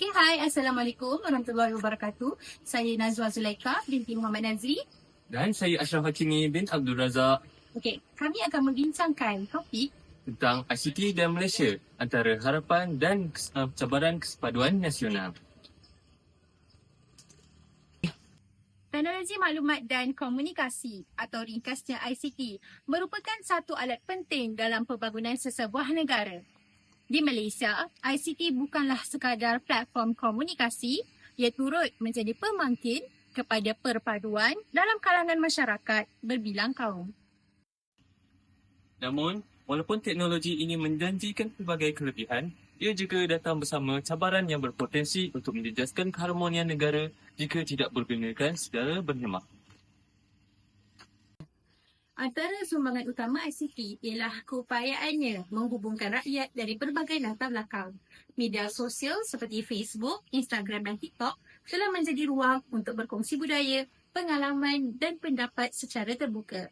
Okay, hai. Assalamualaikum warahmatullahi wabarakatuh. Saya Nazwa Zulaika binti Muhammad Nazri. Dan saya Ashraf Hakimi bin Abdul Razak Okay, kami akan membincangkan topik tentang ICT dan Malaysia antara harapan dan uh, cabaran kesepaduan nasional. Teknologi Maklumat dan Komunikasi atau ringkasnya ICT merupakan satu alat penting dalam pembangunan sesebuah negara. Di Malaysia, ICT bukanlah sekadar platform komunikasi, ia turut menjadi pemangkin kepada perpaduan dalam kalangan masyarakat berbilang kaum. Namun, walaupun teknologi ini menjanjikan pelbagai kelebihan, ia juga datang bersama cabaran yang berpotensi untuk menjejaskan keharmonian negara jika tidak digunakan secara berhemah. Antara sumbangan utama ICT ialah keupayaannya menghubungkan rakyat dari berbagai latar belakang. Media sosial seperti Facebook, Instagram dan TikTok telah menjadi ruang untuk berkongsi budaya, pengalaman dan pendapat secara terbuka.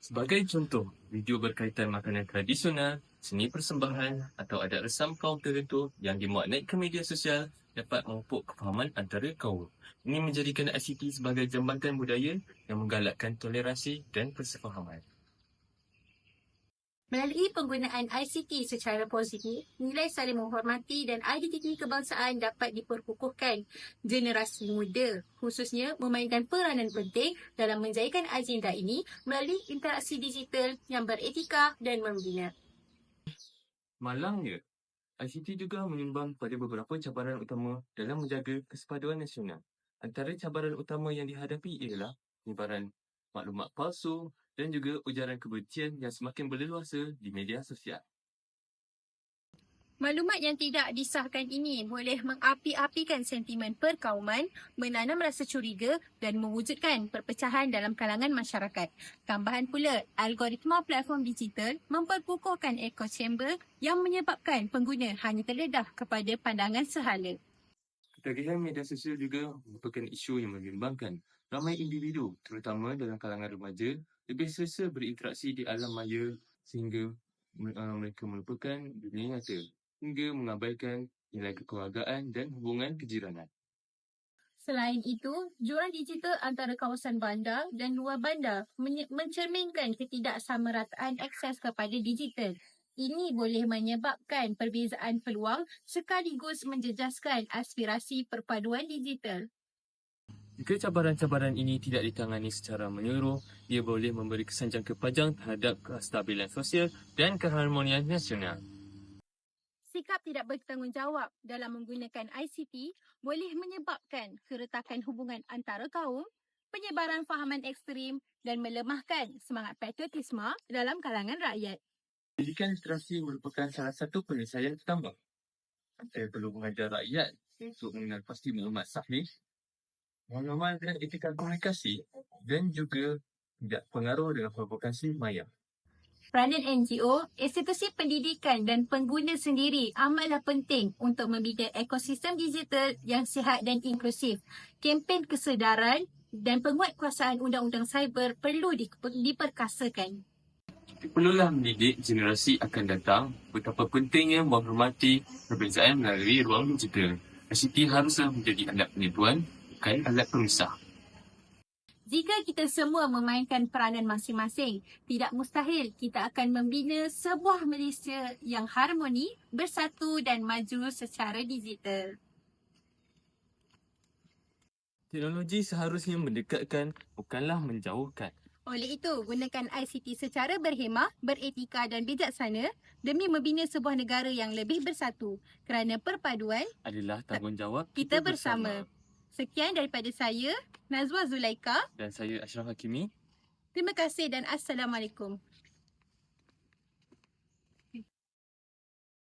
Sebagai contoh, video berkaitan makanan tradisional, seni persembahan atau adat resam kaum tertentu yang dimuat naik ke media sosial dapat memupuk kefahaman antara kaum. Ini menjadikan ICT sebagai jambatan budaya yang menggalakkan toleransi dan persefahaman. Melalui penggunaan ICT secara positif, nilai saling menghormati dan identiti kebangsaan dapat diperkukuhkan. Generasi muda khususnya memainkan peranan penting dalam menjayakan agenda ini melalui interaksi digital yang beretika dan membina. Malangnya, ICT juga menyumbang pada beberapa cabaran utama dalam menjaga kesepaduan nasional. Antara cabaran utama yang dihadapi ialah penyebaran maklumat palsu dan juga ujaran kebencian yang semakin berleluasa di media sosial. Maklumat yang tidak disahkan ini boleh mengapi-apikan sentimen perkauman, menanam rasa curiga dan mewujudkan perpecahan dalam kalangan masyarakat. Tambahan pula, algoritma platform digital memperkukuhkan echo chamber yang menyebabkan pengguna hanya terdedah kepada pandangan sehala. Ketagihan media sosial juga merupakan isu yang membimbangkan. Ramai individu, terutama dalam kalangan remaja, lebih selesa berinteraksi di alam maya sehingga uh, mereka melupakan dunia nyata hingga mengabaikan nilai kekeluargaan dan hubungan kejiranan. Selain itu, jurang digital antara kawasan bandar dan luar bandar menye- mencerminkan ketidaksamarataan akses kepada digital. Ini boleh menyebabkan perbezaan peluang sekaligus menjejaskan aspirasi perpaduan digital. Jika cabaran-cabaran ini tidak ditangani secara menyeluruh, ia boleh memberi kesan jangka panjang terhadap kestabilan sosial dan keharmonian nasional. Sikap tidak bertanggungjawab dalam menggunakan ICT boleh menyebabkan keretakan hubungan antara kaum, penyebaran fahaman ekstrim dan melemahkan semangat patriotisme dalam kalangan rakyat. Pendidikan literasi merupakan salah satu penyelesaian utama. Saya perlu mengajar rakyat untuk mengenal pasti maklumat sahih, pengalaman dan etika komunikasi dan juga tidak pengaruh dengan provokasi maya. Peranan NGO, institusi pendidikan dan pengguna sendiri amatlah penting untuk membina ekosistem digital yang sihat dan inklusif. Kempen kesedaran dan penguatkuasaan undang-undang cyber perlu di- diperkasakan. Perlulah mendidik generasi akan datang betapa pentingnya menghormati perbezaan melalui ruang digital. ICT haruslah menjadi alat penipuan, bukan alat pemisah. Jika kita semua memainkan peranan masing-masing, tidak mustahil kita akan membina sebuah Malaysia yang harmoni, bersatu dan maju secara digital. Teknologi seharusnya mendekatkan, bukanlah menjauhkan. Oleh itu, gunakan ICT secara berhemah, beretika dan bijaksana demi membina sebuah negara yang lebih bersatu. Kerana perpaduan, Adalah tanggungjawab kita bersama. Sekian daripada saya, Nazwa Zulaika. Dan saya Ashraf Hakimi. Terima kasih dan Assalamualaikum.